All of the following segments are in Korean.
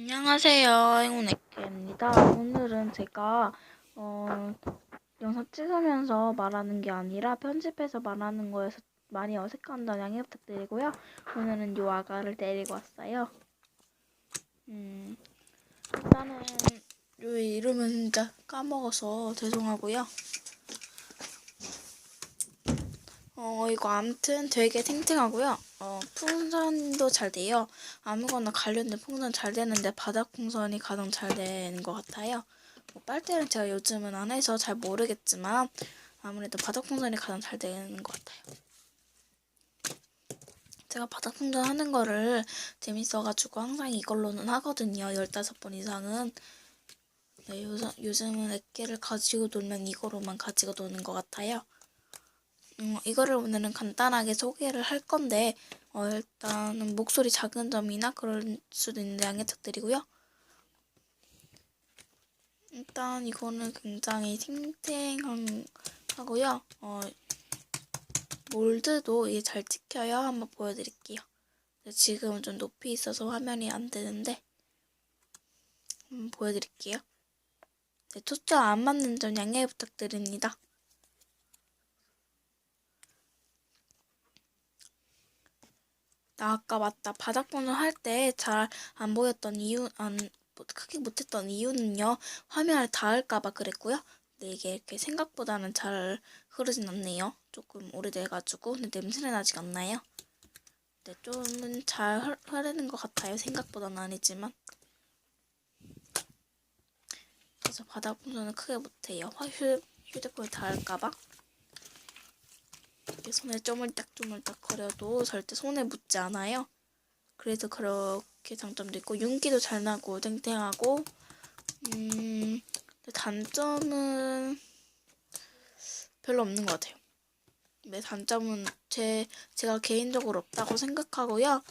안녕하세요. 행운의케입니다. 오늘은 제가 어, 영상 찍으면서 말하는 게 아니라 편집해서 말하는 거여서 많이 어색한다는 양해 부탁드리고요. 오늘은 요 아가를 데리고 왔어요. 음, 일단은 요 이름은 진짜 까먹어서 죄송하고요. 어, 이거 아무튼 되게 탱탱하고요. 어, 풍선도 잘 돼요. 아무거나 관련된 풍선 잘 되는데 바닥 풍선이 가장 잘 되는 것 같아요. 뭐 빨대는 제가 요즘은 안 해서 잘 모르겠지만 아무래도 바닥 풍선이 가장 잘 되는 것 같아요. 제가 바닥 풍선 하는 거를 재밌어가지고 항상 이걸로는 하거든요. 15번 이상은. 네, 요즘, 요즘은 액계를 가지고 놀면 이거로만 가지고 노는 것 같아요. 음, 이거를 오늘은 간단하게 소개를 할 건데 어, 일단은 목소리 작은 점이나 그럴 수도 있는데 양해 부탁드리고요. 일단 이거는 굉장히 탱탱하고요. 어, 몰드도 이게 잘 찍혀요. 한번 보여드릴게요. 지금은 좀 높이 있어서 화면이 안 되는데 한번 보여드릴게요. 네, 초점 안 맞는 점 양해 부탁드립니다. 나 아까 맞다. 바닥 번호 할 때 잘 안 보였던 이유, 안, 뭐 크게 못했던 이유는요. 화면을 닿을까봐 그랬고요. 근데 이게 이렇게 생각보다는 잘 흐르진 않네요. 조금 오래돼가지고. 근데 냄새는 아직 안 나요. 네, 좀은 잘 흐- 흐르는 것 같아요. 생각보다는 아니지만. 그래서 바닥 번호는 크게 못해요. 화- 휴, 휴대폰에 닿을까봐. 이렇게 손에 쪼물딱쪼물딱 거려도 절대 손에 묻지 않아요. 그래서 그렇게 장점도 있고 윤기도 잘 나고 탱탱하고 음 단점은 별로 없는 것 같아요. 네 단점은 제 제가 개인적으로 없다고 생각하고요.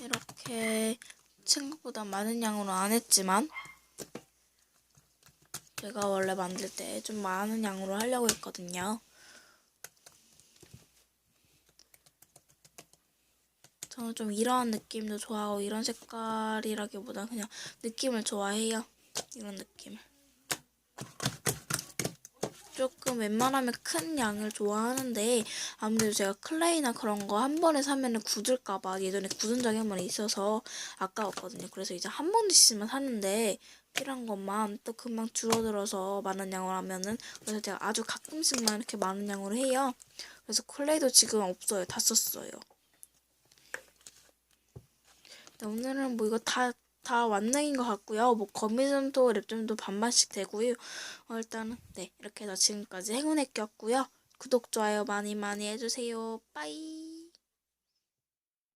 이렇게 생각보다 많은 양으로 안 했지만 제가 원래 만들 때 좀 많은 양으로 하려고 했거든요. 저는 좀 이런 느낌도 좋아하고 이런 색깔이라기보다 그냥 느낌을 좋아해요. 이런 느낌을. 조금 웬만하면 큰 양을 좋아하는데 아무래도 제가 클레이나 그런 거 한 번에 사면은 굳을까봐 예전에 굳은 적이 한 번 있어서 아까웠거든요. 그래서 이제 한 번씩만 사는데 필요한 것만 또 금방 줄어들어서 많은 양으로 하면은 그래서 제가 아주 가끔씩만 이렇게 많은 양으로 해요. 그래서 클레이도 지금 없어요. 다 썼어요. 네, 오늘은 뭐 이거 다, 다 완능인 것 같고요. 뭐 거미점도 랩점도 반반씩 되고요. 어, 일단은 네 이렇게 해서 지금까지 행운의 꼈고요. 구독, 좋아요 많이 많이 해주세요. 빠이.